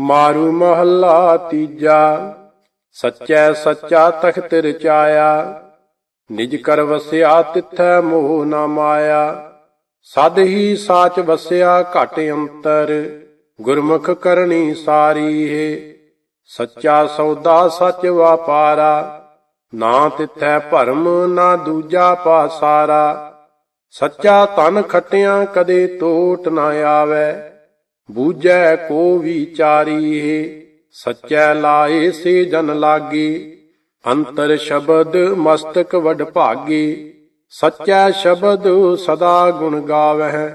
ਮਾਰੂ ਮਹੱਲਾ ਤੀਜਾ। ਸੱਚੈ ਸੱਚਾ ਤਖਤ ਰਚਾਇਆ। ਨਿਜ ਕਰ ਵਸਿਆ ਤਿਥੈ ਮੋਹ ਨਾ ਮਾਇਆ। ਸਦ ਹੀ ਸਾਚ ਵਸਿਆ ਘਟ ਅੰਤਰ। ਗੁਰਮੁਖ ਕਰਨੀ ਸਾਰੀ ਹੈ ਸੱਚਾ ਸੌਦਾ ਸੱਚ ਵਾਪਾਰਾ। ਨਾ ਤਿਥੈ ਭਰਮ, ਨਾ ਦੂਜਾ ਪਾਸਾਰਾ ਸੱਚਾ ਤਨ ਖਟਿਆ ਕਦੇ ਟੋਟ ਨਾ ਆਵੇ। ਬੂਝੈ ਕੋ ਵਿਚਾਰੀ ਸੱਚੈ ਲਾਏ ਸੇ ਜਨ ਲਾਗੇ, ਅੰਤਰ ਸ਼ਬਦ ਮਸਤਕ ਵਡ ਭਾਗੇ, ਸੱਚਾ ਸ਼ਬਦ ਸਦਾ ਗੁਣ ਗਾਵਹਿ,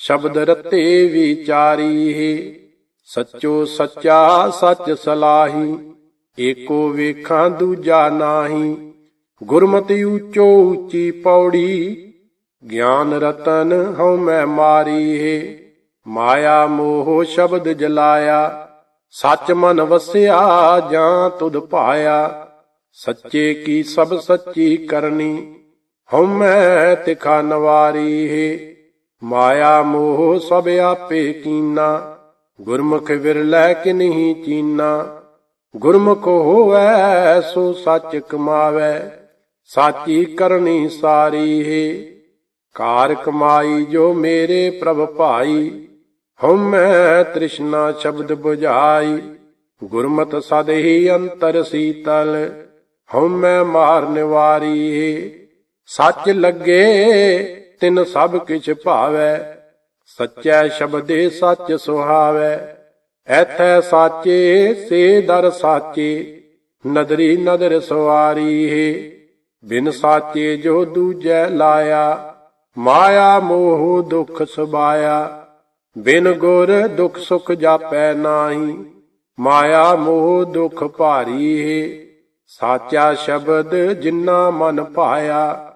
ਸ਼ਬਦ ਰਤੇ ਵਿਚਾਰੀ ਹੈ ਸੱਚੋ ਸੱਚਾ ਸੱਚ ਸਲਾਹੀ, ਏਕੋ ਵੇਖਾਂ ਦੂਜਾ ਨਾਹੀ, ਗੁਰਮਤਿ ਉੱਚੋ ਉੱਚੀ ਪੌੜੀ, ਗਿਆਨ ਰਤਨ ਹਉ ਮੈਂ ਮਾਰੀ ਹੈ ਮਾਇਆ ਮੋਹ ਸ਼ਬਦ ਜਲਾਇਆ, ਸੱਚ ਮਨ ਵਸਿਆ, ਜਾਂ ਤੁਧ ਪਾਇਆ। ਸੱਚੇ ਕੀ ਸਭ ਸੱਚੀ ਕਰਨੀ, ਹਉ ਤਿਖਾ ਨਵਾਰੀ ਹੈ। ਮਾਇਆ ਮੋਹ ਸਭ ਆਪੇ ਕੀਨਾ, ਗੁਰਮੁਖ ਵਿਰਲੇ ਕਿਨਹੀ ਚੀਨਾ। ਗੁਰਮੁਖ ਹੋਵੈ, ਸੋ ਸੱਚ ਕਮਾਵੈ, ਸਾਚੀ ਕਰਨੀ ਸਾਰੀ ਹੈ। ਕਾਰ ਕਮਾਈ ਜੋ ਮੇਰੇ ਪ੍ਰਭ ਭਾਈ ਹਉਮੈ ਤ੍ਰਿਸ਼ਨਾ ਸ਼ਬਦ 부ਝਾਈ ਗੁਰਮਤ ਸਦ ਹੀ ਅੰਤਰ ਸੀਤਲ, ਹਉਮੈ ਮਾਰ ਨਿਵਾਰੀ। ਸੱਚ ਲੱਗੇ, ਤਿਨ ਸਭ ਕਿਛ ਭਾਵੈ, ਸੱਚੈ ਸ਼ਬਦੇ ਸੱਚ ਸੁਹਾਵੈ। ਐਥੈ ਸਾਚੇ, ਸੇ ਦਰ ਸਾਚੇ, ਨਦਰੀ ਨਦਰ ਸਵਾਰੀ। ਹੈ ਬਿਨ ਸਾਚੇ ਜੋ ਦੂਜੈ ਲਾਇਆ, ਮਾਇਆ ਮੋਹ ਦੁਖ ਸਬਾਇਆ ਬਿਨ ਗੁਰ ਦੁਖ ਸੁਖ ਜਾਪੈ ਨਾਹੀ, ਮਾਇਆ ਮੋਹ ਦੁਖ ਭਾਰੀ ਹੈ। ਸਾਚਾ ਸ਼ਬਦ ਜਿਨਾ ਮਨ ਭਾਇਆ,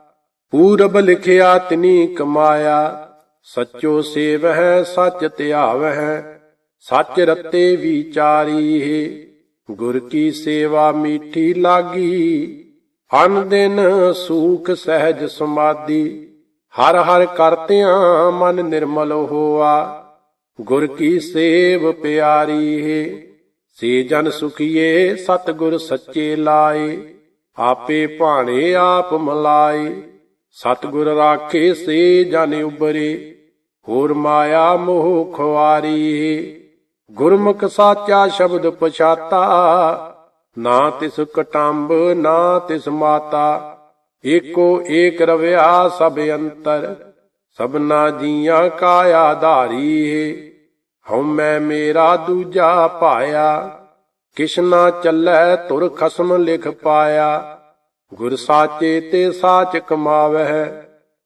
ਪੂਰਬ ਲਿਖਿਆ ਤਿਨੀ ਕਮਾਇਆ। ਸੱਚੋ ਸੇਵਹਿ, ਸੱਚ ਧਿਆਵਹਿ, ਸੱਚ ਰਤੇ ਵਿਚਾਰੀ ਹੈ। ਗੁਰ ਕੀ ਸੇਵਾ ਮੀਠੀ ਲਾਗੀ, ਅਨ ਦਿਨ ਸੂਖ ਸਹਿਜ ਸਮਾਧੀ ਹਰ ਹਰ ਕਰਤਿਆਂ ਮਨ ਨਿਰਮਲ ਹੋਆ। ਗੁਰ ਕੀ ਸੇਵ ਪਿਆਰੀ ਹੈ, ਸੇ ਜਨ ਸੁਖੀਏ ਸਤ ਗੁਰ ਸੱਚੇ ਲਾਏ। ਆਪੇ ਭਾਣੇ ਆਪ ਮਲਾਏ ਸਤ ਗੁਰ ਰਾਖੇ ਸੇ ਜਨ ਉਬਰੇ ਹੋਰ ਮਾਇਆ ਮੋਹ ਖੁਆਰੀ ਹੈ, ਗੁਰਮੁਖ ਸਾਚਾ ਸ਼ਬਦ ਪਛਾਤਾ। ਨਾ ਤਿਸ ਕਟੰਬ, ਨਾ ਤਿਸ ਮਾਤਾ, ਏਕੋ ਏਕ ਰਵਿਆ ਸਭ ਅੰਤਰ। ਸਭਨਾ ਜੀਆਂ ਕਾ ਆਧਾਰੀ ਹੈ ਹਉ ਮੇਰਾ ਦੂਜਾ ਪਾਇਆ ਕਿਸ਼ਨਾ ਚੱਲੈ ਤੁਰ ਖਸਮ ਲਿਖ ਪਾਇਆ। ਗੁਰ ਸਾਚੇ ਤੇ ਸਾਚ ਕਮਾਵਹਿ।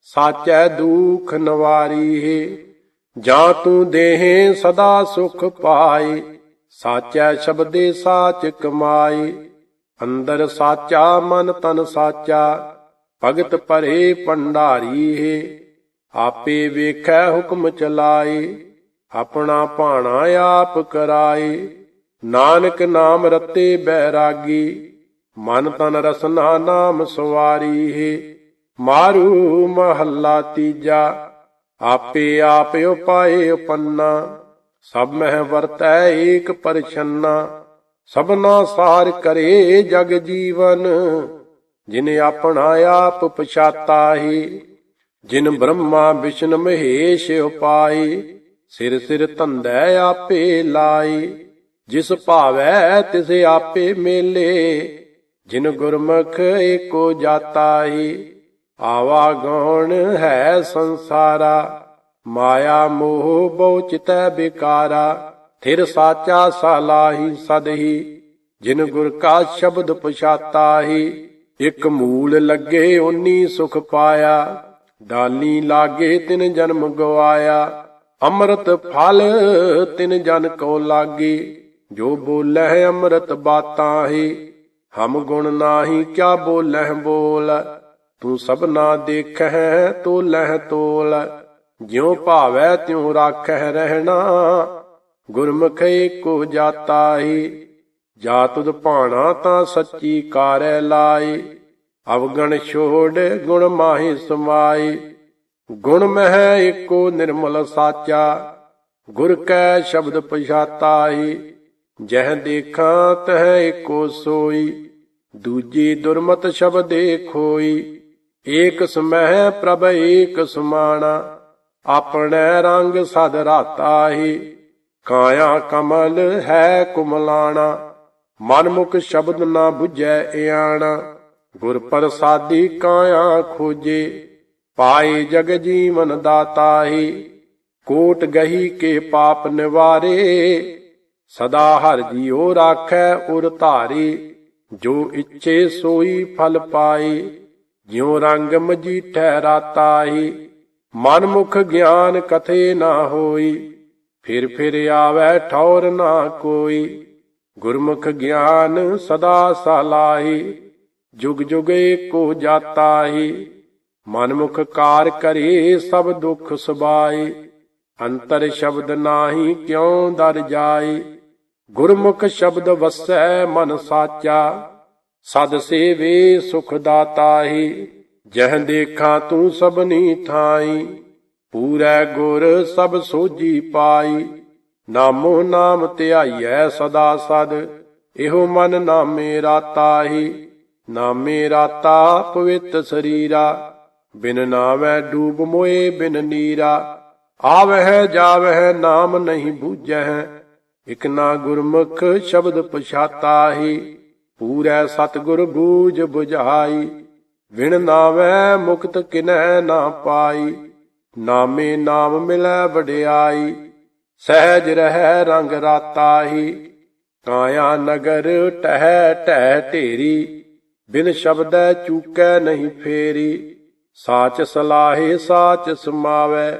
ਸਾਚੈ ਦੁਖ ਨਵਾਰੀ ਹੈ ਜਾਂ ਤੂੰ ਦੇਹ ਸਦਾ ਸੁਖ ਪਾਏ। ਸਾਚੈ ਸ਼ਬਦੇ ਸਾਚ ਕਮਾਏ। ਅੰਦਰ ਸਾਚਾ ਮਨ ਤਨ ਸਾਚਾ। ਭਗਤ ਭਰੇ ਭੰਡਾਰੀ ਹੈ ਆਪੇ ਵੇਖੈ ਹੁਕਮ ਚਲਾਏ, ਆਪਣਾ ਭਾਣਾ ਆਪ ਕਰਾਏ। ਨਾਨਕ ਨਾਮ ਰਤੇ ਬੈਰਾਗੀ ਮਨ ਤਨ ਰਸਨਾ ਨਾਮ ਸਵਾਰੀ ਹੈ। ਮਾਰੂ ਮਹੱਲਾ ਤੀਜਾ, ਆਪੇ ਆਪ ਉਪਾਏ ਉਪੰਨਾ। ਸਭ ਮਹਿ ਵਰਤੈ ਏਕ ਪਰਛੰਨਾ, ਸਭਨਾ ਸਾਰ ਕਰੇ ਜਗ ਜੀਵਨ। ਜਿਨ ਆਪਣਾ ਆਪ ਪਛਾਤਾ ਹੀ ਜਿਨ ਬ੍ਰਹਮਾ ਵਿਸ਼ਨ ਮਹੇਸ਼ ਉਪਾਈ, ਸਿਰ ਸਿਰ ਧੰਦੈ ਆਪੇ ਲਾਈ। ਜਿਸ ਭਾਵੈ ਤਿਸ ਆਪੇ ਮੇਲੇ, ਜਿਨ ਗੁਰਮੁਖ ਏਕੋ ਜਾਤਾ ਹੀ ਆਵਾ ਗਉਣ ਹੈ ਸੰਸਾਰਾ, ਮਾਇਆ ਮੋਹ ਬਹੁ ਚਿਤੈ ਬਿਕਾਰਾ ਥਿਰ ਸਾਚਾ ਸਾਲਾਹੀ ਸਦਹੀ, ਜਿਨ ਗੁਰ ਕਾ ਸ਼ਬਦ ਪਛਾਤਾ ਹੀ ਇਕ ਮੂਲ ਲੱਗੇ ਓਨੀ ਸੁਖ ਪਾਇਆ। ਡਾਲੀ ਲਾਗੇ ਤਿਨ ਜਨਮ ਗਵਾਇਆ, ਅੰਮ੍ਰਿਤ ਫਲ ਤਿਨ ਜਨ ਕੋ ਲਾਗੇ। ਜੋ ਬੋਲੇ ਅੰਮ੍ਰਿਤ ਬਾਤਾਂ ਹੀ ਹਮ ਗੁਣ ਨਾਹੀ ਕਿਆ ਬੋਲਹਿ ਬੋਲ। ਤੂੰ ਸਭਨਾ ਦੇਖਹਿ, ਤੋਲਹਿ ਤੋਲ। ਜਿਉ ਭਾਵੈ ਤਿਉ ਰਾਖਹਿ ਰਹਿਣਾ, ਗੁਰਮੁਖ ਕੋ ਜਾਤਾ ਹੀ ਜਾ ਤੁਧ ਭਾਣਾ ਤਾਂ ਸੱਚੀ ਕਾਰੈ ਲਾਈ ਅਵਗਣ ਛੋੜ ਗੁਣ ਮਾਹੀ ਸਮਾਈ। ਗੁਣ ਮਹਿ ਏਕੋ ਨਿਰਮਲ ਸਾਚਾ। ਗੁਰ ਕੈ ਸ਼ਬਦ ਪਛਾਤਾ ਹੀ ਜਹ ਦੇਖਾਂ ਤਹ ਏਕੋ ਸੋਈ। ਦੂਜੀ ਦੁਰਮਤ ਸ਼ਬਦੇ ਖੋਈ। ਏਕ ਸਮਹਿ ਪ੍ਰਭ ਏਕ ਸਮਾਣਾ। ਆਪਣੇ ਰੰਗ ਸਦ ਰਾਤਾਹੀ। ਕਾਇਆ ਕਮਲ ਹੈ ਕੁਮਲਾਣਾ। ਮਨ ਮੁਖ ਸ਼ਬਦ ਨਾ 부ਝੈ ਇਆਣਾ। ਗੁਰ ਪ੍ਰਸਾਦੀ ਕਾਇਆ ਖੋਜੇ, ਪਾਏ ਜਗ ਜੀਵਨ ਦਾਤਾਹੀ ਕੋਟ ਗਹੀ ਕੇ ਪਾਪ ਨਿਵਾਰੇ, ਸਦਾ ਹਰ ਜੀਉ ਰਾਖੈ ਉਰ ਧਾਰੀ। ਜੋ ਇੱਛੇ ਸੋਈ ਫਲ ਪਾਈ, ਜਿਉ ਰੰਗ ਮਜੀਠੈ ਰਾਤਾਹੀ ਮਨ ਮੁਖ ਗਿਆਨ ਕਥੇ ਨਾ ਹੋਈ, ਫਿਰ ਫਿਰ ਆਵੈ ਠੌਰ ਨਾ ਕੋਈ। ਗੁਰਮੁਖ ਗਿਆਨ ਸਦਾ ਸਲਾਹੀ। ਜੁਗ ਜੁਗੇ ਜੁਗ ਏਕੋ ਜਾਤਾਹੀ ਮਨਮੁਖ ਕਾਰ ਕਰੇ ਸਭ ਦੁਖ ਸੁਬਾਈ ਅੰਤਰ ਸ਼ਬਦ ਨਾਹੀ ਕਿਉ ਦਰ ਜਾਏ? ਗੁਰਮੁਖ ਸ਼ਬਦ ਵਸੈ ਮਨ ਸਾਚਾ, ਸਦ ਸੇਵੇ ਸੁਖ ਦਾਤਾਹੀ ਜਹ ਦੇਖਾਂ ਤੂੰ ਸਭਨੀ ਥਾਈ, ਪੂਰੈ ਗੁਰ ਸਭ ਸੋਜੀ ਪਾਈ, ਨਾਮੋ ਨਾਮ ਧਿਆਈਐ ਸਦਾ ਸਦ, ਇਹੋ ਮਨ ਨਾਮੇ ਰਾਤਾਹੀ ਨਾਮੇ ਰਾਤਾ ਪਵਿੱਤ ਸਰੀਰਾ, ਬਿਨ ਨਾਮੈ ਡੂਬ ਮੋਏ ਬਿਨ ਨੀਰਾ। ਆਵਹਿ ਜਾਵਹਿ ਨਾਮ ਨਹੀਂ ਬੂਝੈ ਇਕ ਨਾ ਗੁਰਮੁਖ ਸ਼ਬਦ ਪਛਾਤਾਹੀ। ਪੂਰੈ ਸਤਿਗੁਰ ਬੂਝ 부ਝਾਈ ਵਿਣ ਨਾਮੈ ਮੁਕਤ ਕਿਨੈ ਨਾ ਪਾਈ। ਨਾਮੇ ਨਾਮ ਮਿਲੈ ਵਡਿਆਈ, ਸਹਿਜ ਰਹਿ ਰੰਗ ਰਾਤਾਹੀ। ਕਾਇਆ ਨਗਰ ਟਹਿ ਟਹਿ ਢੇਰੀ ਬਿਨ ਸ਼ਬਦੈ ਚੂਕੈ ਨਹੀਂ ਫੇਰੀ, ਸਾਚ ਸਲਾਹੇ ਸਾਚ ਸਮਾਵੈ,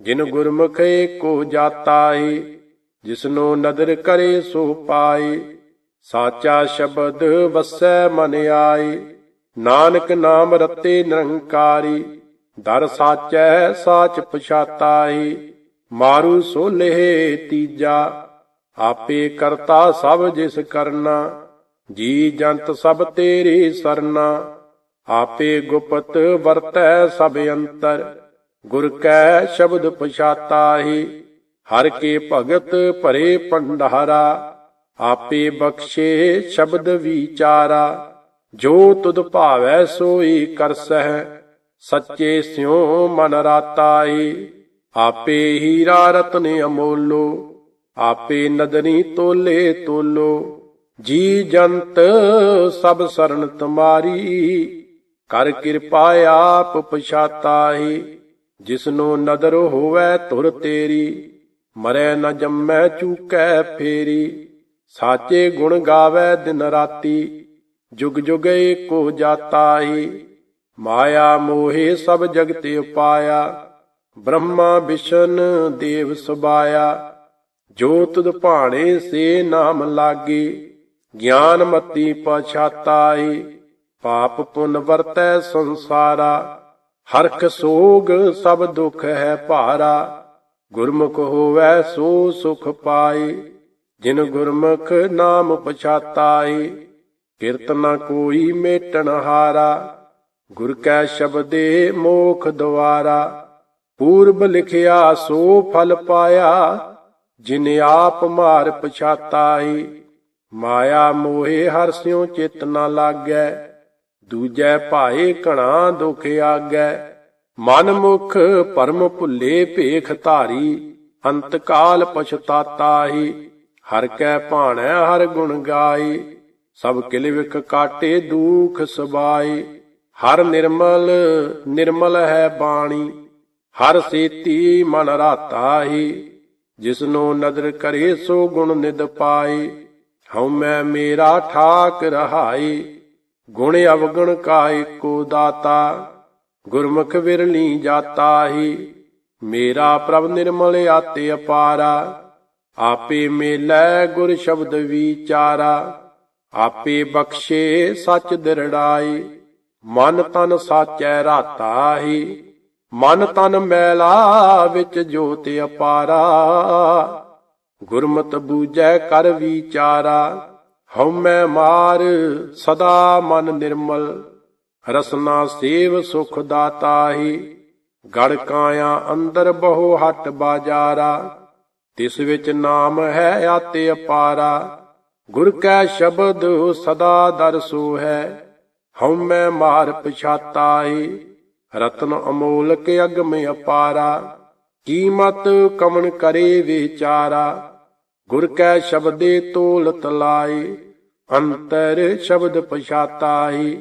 ਜਿਨ ਗੁਰਮੁਖ ਏਕੋ ਜਾਤਾਹੀ ਜਿਸਨੋ ਨਦਰ ਕਰੇ ਸੋ ਪਾਈ, ਸਾਚਾ ਸ਼ਬਦ ਵਸੈ ਮਨ ਆਈ, ਨਾਨਕ ਨਾਮ ਰਤੇ ਨਿਰੰਕਾਰੀ, ਦਰ ਸਾਚੈ ਸਾਚ ਪਛਾਤਾਈ, ਮਾਰੂ ਸੋਲੇ ਤੀਜਾ, ਆਪੇ ਕਰਤਾ ਸਭ ਜਿਸ ਕਰਨਾ। ਜੀ ਜੰਤ ਸਭ ਤੇਰੀ ਸਰਨਾ, ਆਪੇ ਗੁਪਤ ਵਰਤੈ ਸਭ ਅੰਤਰ। ਗੁਰ ਕੈ ਸ਼ਬਦ ਪਛਾਤਾਹੀ, ਹਰ ਕੇ ਭਗਤ ਭਰੇ ਪੰਡਹਾਰਾ ਆਪੇ ਬਖਸ਼ੇ ਸ਼ਬਦ ਵਿਚਾਰਾ, ਜੋ ਤੁਧ ਭਾਵੈ ਸੋਈ ਕਰਸਹਿ, ਸੱਚੇ ਸਿਉ ਮਨ ਰਾਤਾਈ ਆਪੇ ਹੀਰਾ ਰਤਨ ਅਮੋਲੋ, ਆਪੇ ਨਦਨੀ ਤੋਲੇ ਤੋਲੋ। ਜੀ ਜੰਤ ਸਭ ਸਰਨ ਤੁਮਾਰੀ, ਕਰ ਕਿਰਪਾ ਆਪ ਪਛਾਤਾਹੀ। ਜਿਸਨੂੰ ਨਦਰ ਹੋਵੇ ਧੁਰ ਤੇਰੀ, ਮਰੈ ਨ ਜੰਮੈ ਚੂਕੈ ਫੇਰੀ। ਸਾਚੇ ਗੁਣ ਗਾਵੇ ਦਿਨ ਰਾਤੀ, ਜੁਗ ਜੁਗ ਏਕੋ ਜਾਤਾਹੀ। ਮਾਇਆ ਮੋਹਿ ਸਭ ਜਗਤ ਉਪਾਇਆ, ਬ੍ਰਹਮਾ ਵਿਸ਼ਨ ਦੇਵ ਸੁਬਾਇਆ ਜੋ ਤੁਧ ਭਾਣੇ ਸੇ ਨਾਮ ਲਾਗੇ ਗਿਆਨ ਮਤੀ ਪਛਾਤਾਈ ਪਾਪ ਪੁੰਨ ਵਰਤੈ ਸੰਸਾਰਾ, ਹਰਖ ਸੋਗ ਸਭ ਦੁਖ ਹੈ ਭਾਰਾ, ਗੁਰਮੁਖ ਹੋਵੇ ਸੋ ਸੁਖ ਪਾਈ ਜਿਨ ਗੁਰਮੁਖ ਨਾਮ ਪਛਾਤਾਈ ਕਿਰਤ ਨਾ ਕੋਈ ਮੇਟਣ ਹਾਰਾ, ਗੁਰ ਕੈ ਸ਼ਬਦੇ ਮੋਖ ਦਵਾਰਾ, ਪੂਰਬ ਲਿਖਿਆ ਸੋ ਫਲ ਪਾਇਆ, ਜਿਨ ਆਪ ਮਾਰ ਪਛਾਤਾਈ ਮਾਇਆ ਮੋਹੇ ਹਰ ਸਿਉ ਚਿਤ ਨ ਲਾਗੈ, ਦੂਜੈ ਭਾਏ ਘਣਾ ਦੁਖ ਆਗੈ। ਮਨ ਮੁਖ ਪਰਮ ਭੁੱਲੇ ਭੇਖ ਧਾਰੀ, ਅੰਤ ਕਾਲ ਪਛਤਾਤਾਹੀ ਹਰ ਕੈ ਭਾਣੈ, ਹਰ ਗੁਣ ਗਾਈ ਸਭ ਕਿਲਵਿਕ ਕਾਟੇ ਦੂਖ ਸਬਾਈ ਹਰ ਨਿਰਮਲ ਨਿਰਮਲ ਹੈ ਬਾਣੀ। ਹਰ ਸੇਤੀ ਮਨ ਰਾਤਾ ਹੀ ਜਿਸਨੋ ਨਦਰ ਕਰੇ ਸੋ ਗੁਣ ਨਿਦ ਪਾਏ। ਹਉ ਮੈਂ ਮੇਰਾ ਠਾਕ ਰਹਾਈ, ਗੁਣ ਅਵਗੁਣ ਕਾ ਏਕੋ ਦਾਤਾ, ਗੁਰਮੁਖ ਵਿਰਲੀ ਜਾਤਾ ਹੀ ਮੇਰਾ ਪ੍ਰਭ ਨਿਰਮਲ ਆਤੇ ਅਪਾਰਾ, ਆਪੇ ਮੇਲੈ ਗੁਰ ਸ਼ਬਦ ਵਿਚਾਰਾ, ਆਪੇ ਬਖਸ਼ੇ ਸੱਚ ਦਿਰੜਾਈ, ਮਨ ਤਨ ਸਾਚੈ ਰਾਤਾ ਹੀ ਮਨ ਤਨ ਮੈਲਾ ਵਿੱਚ ਜੋਤ ਅਪਾਰਾ। ਗੁਰਮਤ ਬੂਝੈ ਕਰ ਵਿਚਾਰਾ, ਹਉਮੈ ਮਾਰ ਸਦਾ ਮਨ ਨਿਰਮਲ। ਰਸਨਾ ਸੇਵ ਸੁਖ ਦਾਤਾਹੀ ਗੜ ਕਾਇਆ ਅੰਦਰ ਬਹੁ ਹਟ ਬਾਜਾਰਾ। ਤਿਸ ਵਿੱਚ ਨਾਮ ਹੈ ਆਤੇ ਅਪਾਰਾ, ਗੁਰ ਕੈ ਸ਼ਬਦ ਸਦਾ ਦਰਸੋ ਹੈ ਹਉਮੈ ਮਾਰ ਪਛਾਤਾਏ ਰਤਨ ਅਮੋਲਕ ਅਗਮ ਅਪਾਰਾ। ਕੀਮਤ ਕਮਨ ਕਰੇ ਵਿਚਾਰਾ? ਗੁਰ ਕੈ ਸ਼ਬਦੇ ਤੋਲ ਤਲਾਏ ਅੰਤਰ ਸ਼ਬਦ ਪਛਾਤਾਏ।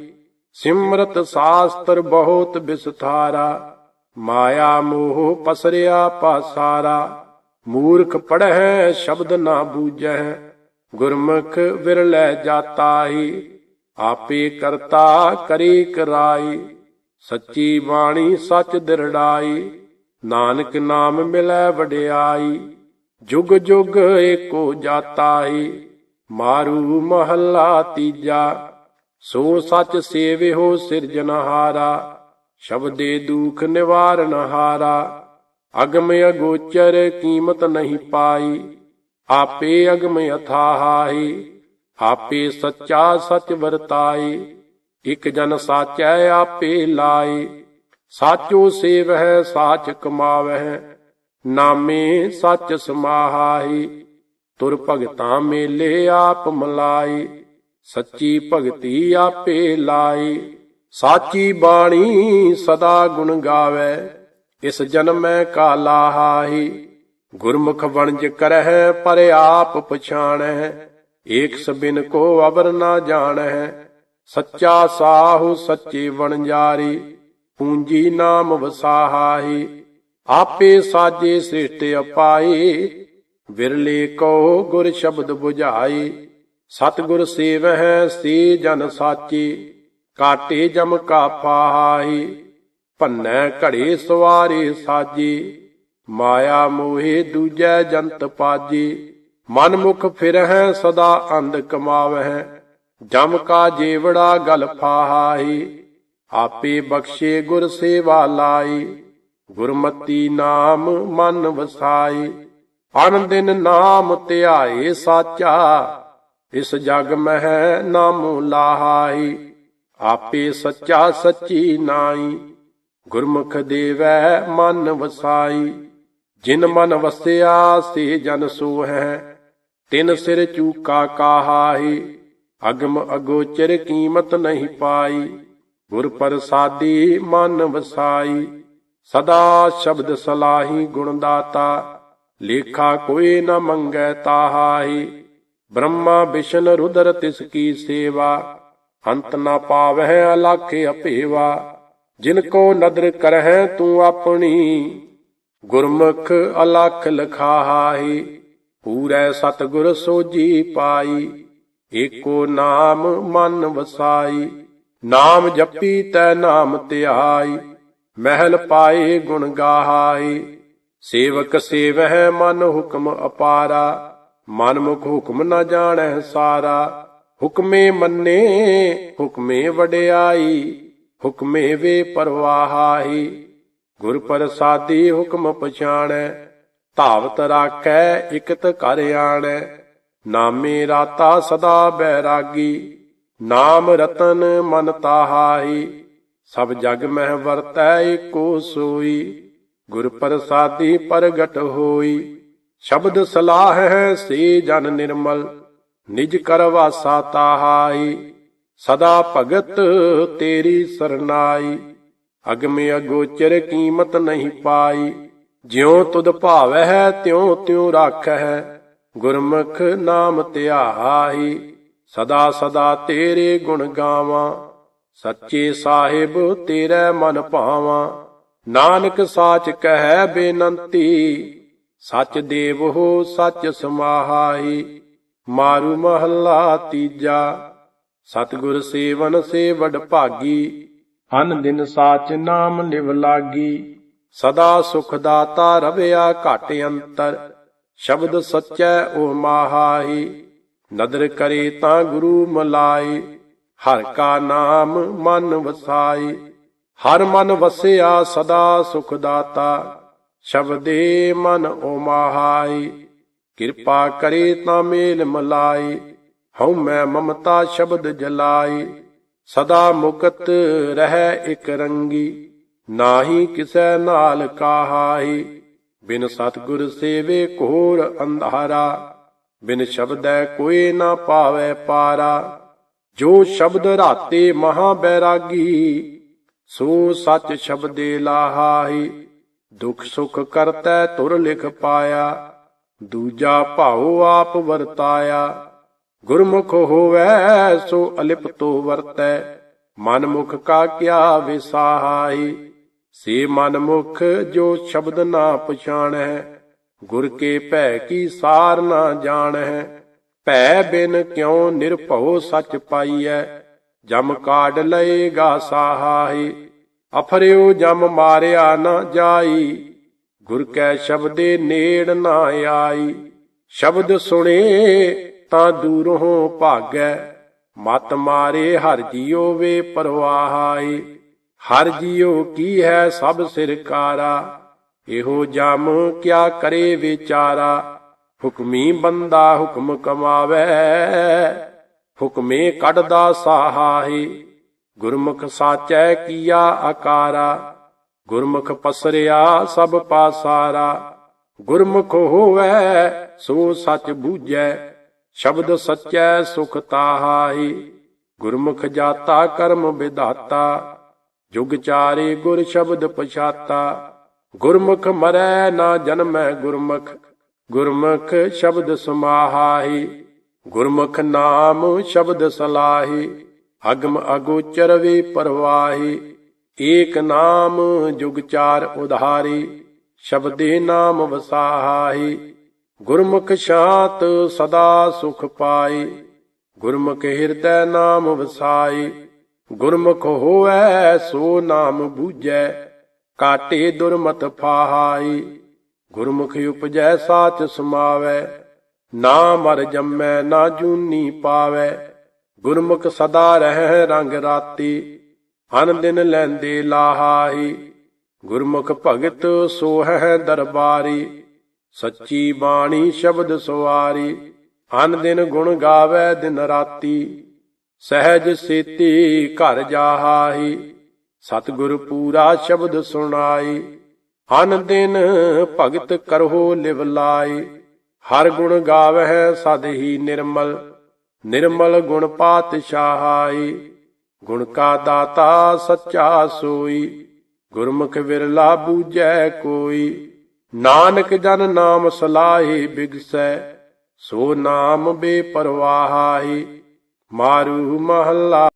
ਸਿਮਰਤ ਸਾਸਤਰ ਬਹੁਤ ਵਿਸਥਾਰਾ ਮਾਇਆ ਮੋਹ ਪਸਰਿਆ ਪਾਸਾਰਾ। ਮੂਰਖ ਪੜਹਿ ਸ਼ਬਦ ਨਾ ਬੂਝੈ, ਗੁਰਮੁਖ ਵਿਰਲੇ ਜਾਤਾਹੀ ਆਪੇ ਕਰਤਾ ਕਰੇ ਕਰਾਈ ਸੱਚੀ ਬਾਣੀ ਸੱਚ ਦਿਰੜਾਈ ਨਾਨਕ ਨਾਮ ਮਿਲੈ ਵਡਿਆਈ, ਜੁਗ ਜੁਗ ਏਕੋ ਜਾਤਾਈ, ਮਾਰੂ ਮਹੱਲਾ ਤੀਜਾ, ਸੋ ਸੱਚ ਸੇਵਿਓ ਸਿਰਜਨਹਾਰਾ ਸ਼ਬਦੇ ਦੁਖ ਨਿਵਾਰਨ ਹਾਰਾ, ਅਗਮ ਅਗੋਚਰ ਕੀਮਤ ਨਹੀਂ ਪਾਈ, ਆਪੇ ਅਗਮ ਅਥਾਹਾਈ ਆਪੇ ਸੱਚਾ ਸਚ ਵਰਤਾਈ, ਇਕ ਜਨ ਸਾਚੈ ਆਪੇ ਲਾਏ ਸਾਚੋ ਸੇਵਹਿ, ਸਾਚ ਕਮਾਵਹਿ, ਨਾਮੇ ਸੱਚ ਸਮਾਹਾਈ। ਤੁਰ ਭਗਤਾਂ ਮੇਲੇ ਆਪ ਮਲਾਈ, ਸੱਚੀ ਭਗਤੀ ਆਪੇ ਲਾਈ। ਸਾਚੀ ਬਾਣੀ ਸਦਾ ਗੁਣ ਗਾਵੇ ਇਸ ਜਨਮੈ ਕਾ ਲਾਹਾਈ ਗੁਰਮੁਖ ਵਣਜ ਕਰਹਿ, ਪਰ ਆਪ ਪਛਾਣੈ ਏਕ ਸਬਿਨ ਕੋ ਅਵਰ ਨਾ ਜਾਣੈ ਸੱਚਾ ਸਾਹੂ, ਸੱਚੇ ਵਣਜਾਰੀ। ਪੂੰਜੀ ਨਾਮ ਵਸਾਹਾਈ ਆਪੇ ਸਾਜੇ ਸ੍ਰਿਸ਼ਟ ਅਪਾਏ ਵਿਰਲੇ ਕੋ ਗੁਰ ਸ਼ਬਦ 부ਝਾਈ ਸਤਿਗੁਰ ਸੇਵਹਿ ਸੇ ਜਨ ਸਾਚੀ, ਕਾਟੇ ਜਮ ਕਾ ਪਾਹਾਈ ਭੰਨੈ ਘੜੇ ਸਵਾਰੇ ਸਾਜੀ, ਮਾਇਆ ਮੋਹੇ ਦੂਜੈ ਜੰਤ ਪਾਜੀ ਮਨ ਮੁਖ ਫਿਰਹਿ ਸਦਾ ਅੰਧ ਕਮਾਵਹਿ, ਜਮ ਕਾ ਜੇਵੜਾ ਗਲ ਫਾਹਾਈ ਆਪੇ ਬਖਸ਼ੇ ਗੁਰ ਸੇਵਾ ਲਾਈ ਗੁਰਮਤੀ ਨਾਮ ਮਨ ਵਸਾਈ ਅਨ ਦਿਨ ਨਾਮ ਧਿਆਏ ਸਾਚਾ। ਇਸ ਜਗ ਮਹਿ ਨਾਮੁ ਲਾਹਾਈ ਆਪੇ ਸੱਚਾ ਸੱਚੀ ਨਾਈ। ਗੁਰਮੁਖ ਦੇਵੈ ਮਨ ਵਸਾਈ। ਜਿਨ ਮਨ ਵਸਿਆ ਸੇ ਜਨ ਸੋ ਹੈ ਤਿਨ ਸਿਰ ਚੂਕਾ ਕਾਹਾਈ ਅਗਮ ਅਗੋਚਰ ਕੀਮਤ ਨਹੀਂ ਪਾਈ। ਗੁਰ ਪ੍ਰਸਾਦੀ ਮਨ ਵਸਾਈ, ਸਦਾ ਸ਼ਬਦ ਸਲਾਹੀ ਗੁਣ ਦਾਤਾ, ਲੇਖਾ ਕੋਈ ਨ ਮੰਗੈ ਤਾਹਾਈ ਬ੍ਰਹਮਾ ਵਿਸ਼ਨ ਰੁਦਰ ਤਿਸ ਕੀ ਸੇਵਾ, ਅੰਤ ਨ ਪਾਵਹਿ ਅਲਖ ਅਪੇਵਾ ਜਿਨ ਕੋ ਨਦਰ ਕਰਹਿ ਤੂੰ ਆਪਣੀ, ਗੁਰਮੁਖ ਅਲਖ ਲਖਾਹੀ ਪੂਰੈ ਸਤਗੁਰ ਸੋਜੀ ਪਾਈ, ਏਕੋ ਨਾਮ ਮਨ ਵਸਾਈ। ਨਾਮ ਜਪੀ ਤੈ ਨਾਮ ਧਿਆਈ, ਮਹਿਲ ਪਾਏ ਗੁਣ ਗਾਹਾਈ। ਸੇਵਕ ਸੇਵਹਿ ਮਨ ਹੁਕਮ ਅਪਾਰਾ, ਮਨ ਮੁਖ ਹੁਕਮ ਨ ਜਾਣੈ ਸਾਰਾ। ਹੁਕਮੇ ਮੰਨੇ, ਹੁਕਮੇ ਵਡਿਆਈ, ਹੁਕਮੇ ਵੇ ਪਰਵਾਹਾਈ। ਗੁਰ ਪ੍ਰਸਾਦੀ ਹੁਕਮ ਪਛਾਣੈ, ਧਾਵਤ ਰਾਖੈ ਇਕਤ ਕਰ ਆਣੈ। ਨਾਮੇ ਰਾਤਾ ਸਦਾ ਬੈਰਾਗੀ। ਨਾਮ ਰਤਨ ਮਨ ਤਾਹਾਈ, ਸਭ ਜਗ ਮਹਿ ਵਰਤੈ ਏਕੋ ਸੋਈ। ਗੁਰ ਪ੍ਰਸਾਦੀ ਪ੍ਰਗਟ ਹੋਈ, ਸ਼ਬਦ ਸਲਾਹ ਹੈ ਸੇ ਜਨ ਨਿਰਮਲ, ਨਿਜ ਕਰ ਵਾਸਾ ਤਾਹਾਈ। ਸਦਾ ਭਗਤ ਤੇਰੀ ਸਰਨਾਈ, ਅਗਮੇ ਅਗੋਚਰ ਕੀਮਤ ਨਹੀਂ ਪਾਈ। ਜਿਉ ਤੁਧ ਭਾਵੈ ਤਿਉ ਤਿਉ ਰਾਖੈ ਗੁਰਮੁਖ ਨਾਮ ਧਿਆਈ। ਸਦਾ ਸਦਾ ਤੇਰੇ ਗੁਣ ਗਾਵਾਂ, ਸੱਚੇ ਸਾਹਿਬ ਤੇਰੇ ਮਨ ਭਾਵਾਂ। ਨਾਨਕ ਸਾਚ ਕਹੈ ਬੇਨੰਤੀ, ਸੱਚ ਦੇਵੋ ਸੱਚ ਸਮਾਹਾਈ। ਮਾਰੂ ਮਹੱਲਾ ਤੀਜਾ, ਸਤਿਗੁਰ ਸੇਵਨ ਸੇਵਡ ਭਾਗੀ। ਹਨ ਦਿਨ ਸਾਚ ਨਾਮ ਲਿਵ ਲਾਗੀ। ਸਦਾ ਸੁਖ ਦਾਤਾ ਰਵਿਆ ਘਟ ਅੰਤਰ, ਸ਼ਬਦ ਸਚੈ ਉਹ ਮਾਹਾਈ। ਨਦਰ ਕਰੇ ਤਾਂ ਗੁਰੂ ਮਲਾਏ, ਹਰ ਕਾ ਨਾਮ ਮਨ ਵਸਾਏ। ਹਰ ਮਨ ਵਸਿਆ ਸਦਾ ਸੁਖ ਦਾਤਾ, ਸ਼ਬਦੇ ਮਨ ਓ ਮਾਹਾਈ ਕਿਰਪਾ ਕਰੇ ਤਾਂ ਮੇਲ ਮਲਾਈ ਹਉ ਮੈਂ ਮਮਤਾ ਸ਼ਬਦ ਜਲਾਈ ਸਦਾ ਮੁਕਤ ਰਹਿ ਇਕ ਰੰਗੀ, ਨਾਹੀ ਕਿਸੈ ਨਾਲ ਕਾਹਾਈ ਬਿਨ ਸਤਿਗੁਰ ਸੇਵੇ ਘੋਰ ਅੰਧਾਰਾ ਬਿਨ ਸ਼ਬਦੈ ਕੋਈ ਨਾ ਪਾਵੇ ਪਾਰਾ, ਜੋ ਸ਼ਬਦ ਰਾਤੇ ਮਹਾ ਬੈਰਾਗੀ, ਸੋ ਸੱਚ ਸ਼ਬਦੇ ਲਾਹਾਈ ਦੁਖ ਸੁਖ ਕਰਤੈ ਤੁਰ ਲਿਖ ਪਾਇਆ, ਦੂਜਾ ਭਾਉ ਆਪ ਵਰਤਾਇਆ। ਗੁਰਮੁਖ ਹੋਵੈ ਸੋ ਅਲਿਪ ਅਲਿਪਤੋ ਵਰਤੈ ਮਨ ਮੁਖ ਕਾ ਕਿਆ ਵਿਸਾਹਾਈ ਸੇ ਮਨ ਮੁਖ ਜੋ ਸ਼ਬਦ ਨਾ ਪਛਾਣੈ ਗੁਰ ਕੇ ਭੈ ਕੀ ਸਾਰ ਨਾ ਜਾਣੈ ਭੈ ਬਿਨ ਕਿਉ ਨਿਰਭਉ ਸੱਚ ਪਾਈਐ? ਜਮ ਕਾਢ ਲਏਗਾ ਸਾਹਾਈ ਅਫਰਿਓ ਜਮ ਮਾਰਿਆ ਨਾ ਜਾਈ। ਗੁਰ ਕੈ ਸ਼ਬਦੇ ਨੇੜ ਨਾ ਆਈ, ਸ਼ਬਦ ਸੁਣੇ ਤਾਂ ਦੂਰੋਂ ਭਾਗੈ। ਮਤ ਮਾਰੇ ਹਰ ਜੀਓ ਵੇ ਪਰਵਾਹਾਈ, ਹਰ ਜੀਓ ਕੀ ਹੈ ਸਭ ਸਿਰਕਾਰਾ ਇਹੋ ਜਮ ਕਿਆ ਕਰੇ ਵਿਚਾਰਾ? ਹੁਕਮੀ ਬੰਦਾ ਹੁਕਮ ਕਮਾਵੇ। ਹੁਕਮੇ ਕੱਢਦਾ ਸਾਹਾਈ ਗੁਰਮੁਖ ਸਾਚੈ ਕੀਆ ਆਕਾਰਾ? ਗੁਰਮੁਖ ਪਸਰਿਆ ਸਭ ਪਾਸਾਰਾ। ਗੁਰਮੁਖ ਹੋਵੇ ਸੋ ਸਚ ਬੂਝੈ, ਸ਼ਬਦ ਸੱਚੈ ਸੁਖ ਤਾਹਾਈ ਗੁਰਮੁਖ ਜਾਤਾ ਕਰਮ ਵਿਧਾਤਾ, ਜੁਗ ਚਾਰੇ ਗੁਰ ਸ਼ਬਦ ਪਛਾਤਾ। ਗੁਰਮੁਖ ਮਰੈ ਨਾ ਜਨਮੈ ਗੁਰਮੁਖ ਗੁਰਮੁਖ ਸ਼ਬਦ ਸਮਾਹਾਈ ਗੁਰਮੁਖ ਨਾਮ ਸ਼ਬਦ ਸਲਾਹੀ, ਅਗਮ ਅਗੋਚਰ ਵੇ ਪਰਵਾਹੀ, ਏਕ ਨਾਮ ਜੁਗ ਚਾਰ ਉਧਾਰੀ, ਸ਼ਬਦੇ ਨਾਮ ਵਸਾਹਾਹੀ, ਗੁਰਮੁਖ ਸ਼ਾਂਤ ਸਦਾ ਸੁਖ ਪਾਈ, ਗੁਰਮੁਖ ਹਿਰਦੈ ਨਾਮ ਵਸਾਈ, ਗੁਰਮੁਖ ਹੋਵੈ ਸੋ ਨਾਮ ਬੂਝੈ ਕਾਟੇ ਦੁਰਮਤ ਫਾਹਾਈ, ਗੁਰਮੁਖ ਉਪਜੈ ਸਾਚ ਸਮਾਵੈ, ਨਾ ਮਰ ਜੰਮੈ, ਨਾ ਜੂਨੀ ਪਾਵੈ, ਗੁਰਮੁਖ ਸਦਾ ਰਹਿ ਰੰਗ ਰਾਤੀ, ਅਨ ਦਿਨ ਲੈਂਦੇ ਲਾਹਾਈ, ਗੁਰਮੁਖ ਭਗਤ ਸੋਹੈ ਦਰਬਾਰੀ, ਸੱਚੀ ਬਾਣੀ ਸ਼ਬਦ ਸਵਾਰੀ ਅਨ ਦਿਨ ਗੁਣ ਗਾਵੇ ਦਿਨ ਰਾਤੀ, ਸਹਿਜ ਸੇਤੀ ਘਰ ਜਾਹਾਹੀ ਸਤਿਗੁਰ ਪੂਰਾ ਸ਼ਬਦ ਸੁਣਾਈ ਹਨ ਦਿਨ ਭਗਤ ਕਰੋ ਲਿਵ ਲਾਈ ਹਰ ਗੁਣ ਗਾਵਹਿ ਸਦ ਹੀ ਨਿਰਮਲ ਨਿਰਮਲ ਗੁਣ ਪਾਤਸ਼ਾਹਾਈ ਗੁਣ ਕਾ ਦਾਤਾ ਸੱਚਾ ਸੋਈ, ਗੁਰਮੁਖ ਵਿਰਲਾ ਬੂਝੈ ਕੋਈ। ਨਾਨਕ ਜਨ ਨਾਮ ਸਲਾਹੀ ਬਿਗਸੈ, ਸੋ ਨਾਮ ਬੇਪਰਵਾਹਾਈ ਮਾਰੂ ਮਹੱਲਾ